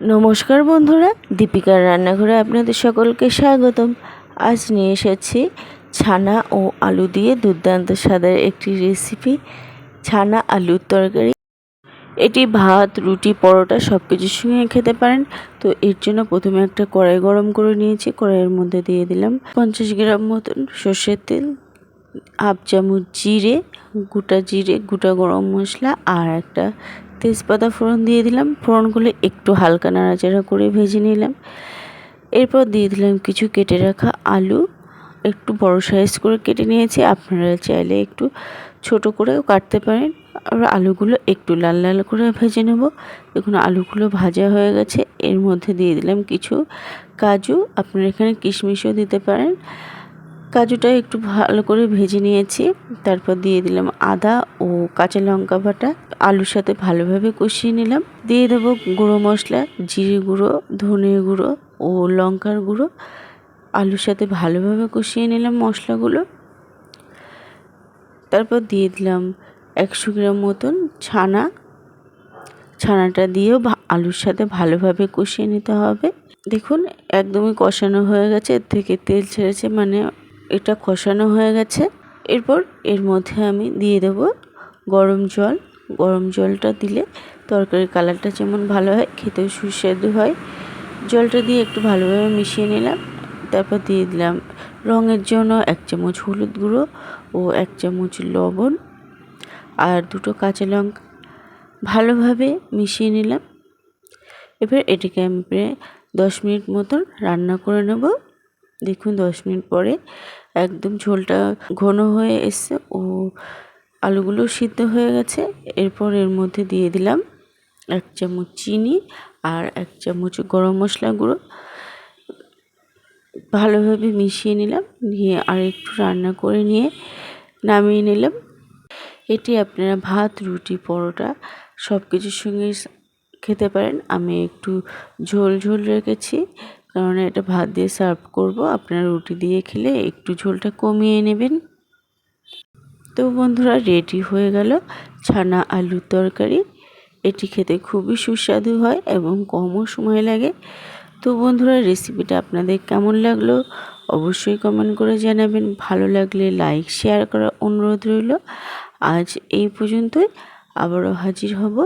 নমস্কার বন্ধুরা, দীপিকার রান্নাঘরে আপনাদের সকলকে স্বাগতম। আজ নিয়ে এসেছি ছানা ও আলু দিয়ে দুর্দান্ত স্বাদের একটি রেসিপি ছানা আলুর তরকারি। এটি ভাত, রুটি, পরোটা সব কিছুর সঙ্গে খেতে পারেন। তো এর জন্য প্রথমে একটা কড়াই গরম করে নিয়েছি। কড়াইয়ের মধ্যে দিয়ে দিলাম পঞ্চাশ গ্রাম মতন সর্ষের তেল, হাফ চামচ জিরে, গোটা জিরে, গোটা গরম মশলা আর একটা তেজপাতা ফোড়ন দিয়ে দিলাম। ফোড়নগুলো একটু হালকা নাড়াচাড়া করে ভেজে নিলাম। এরপর দিয়ে দিলাম কিছু কেটে রাখা আলু। একটু বড় সাইজ করে কেটে নিয়েছি। আপনারা চাইলে একটু ছোট করেও কাটতে পারেন। আর আলুগুলো একটু লাল লাল করে ভেজে নেব। দেখুন, আলুগুলো ভাজা হয়ে গেছে। এর মধ্যে দিয়ে দিলাম কিছু কাজু। আপনারা এখানে কিশমিশও দিতে পারেন। কাজুটা একটু ভালো করে ভেজে নিয়েছি। তারপর দিয়ে দিলাম আদা ও কাঁচা লঙ্কা বাটা। আলুর সাথে ভালোভাবে কষিয়ে নিলাম। দিয়ে দেবো গুঁড়ো মশলা, জিরে গুঁড়ো, ধনে গুঁড়ো ও লঙ্কার গুঁড়ো। আলুর সাথে ভালোভাবে কষিয়ে নিলাম মশলাগুলো। তারপর দিয়ে দিলাম একশো গ্রাম মতন ছানা। ছানাটা দিয়েও আলুর সাথে ভালোভাবে কষিয়ে নিতে হবে। দেখুন, একদমই কষানো হয়ে গেছে। এর থেকে তেল ছেড়েছে মানে এটা কষানো হয়ে গেছে। এরপর এর মধ্যে আমি দিয়ে দেব গরম জল। গরম জলটা দিলে তরকারির কালারটা যেমন ভালো হয়, খেতেও সুস্বাদু হয়। জলটা দিয়ে একটু ভালোভাবে মিশিয়ে নিলাম, তারপর দিয়ে দিলাম রঙের জন্য এক চামচ হলুদ গুঁড়ো ও এক চামচ লবণ আর দুটো কাঁচা লঙ্কা। ভালোভাবে মিশিয়ে নিলাম। এবার এটাকে আমি প্রায় দশ মিনিট মতন রান্না করে নেব। দেখুন দশ মিনিট পরে একদম ঝোলটা ঘন হয়ে এসছে ও আলুগুলো সিদ্ধ হয়ে গেছে। এরপর এর মধ্যে দিয়ে দিলাম এক চামচ চিনি আর এক চামচ গরম মশলা গুঁড়ো। ভালোভাবে মিশিয়ে নিলাম, নিয়ে আর একটু রান্না করে নিয়ে নামিয়ে নিলাম। এটি আপনারা ভাত, রুটি, পরোটা সব কিছুর সঙ্গে খেতে পারেন। আমি একটু ঝোল ঝোল রেখেছি, কারণ এটা ভাত দিয়ে সার্ভ করব। আপনারা রুটি দিয়ে খেলে একটু ঝোলটা কমিয়ে নেবেন। তো বন্ধুরা রেডি হয়ে গেল ছানা আলুর তরকারি। এটি খেতে খুবই সুস্বাদু হয় এবং কমও সময় লাগে। তো বন্ধুরা রেসিপিটা আপনাদের কেমন লাগল অবশ্যই কমেন্ট করে জানাবেন। ভালো লাগলে লাইক শেয়ার করার অনুরোধ রইল। আজ এই পর্যন্তই। আবারও হাজির হব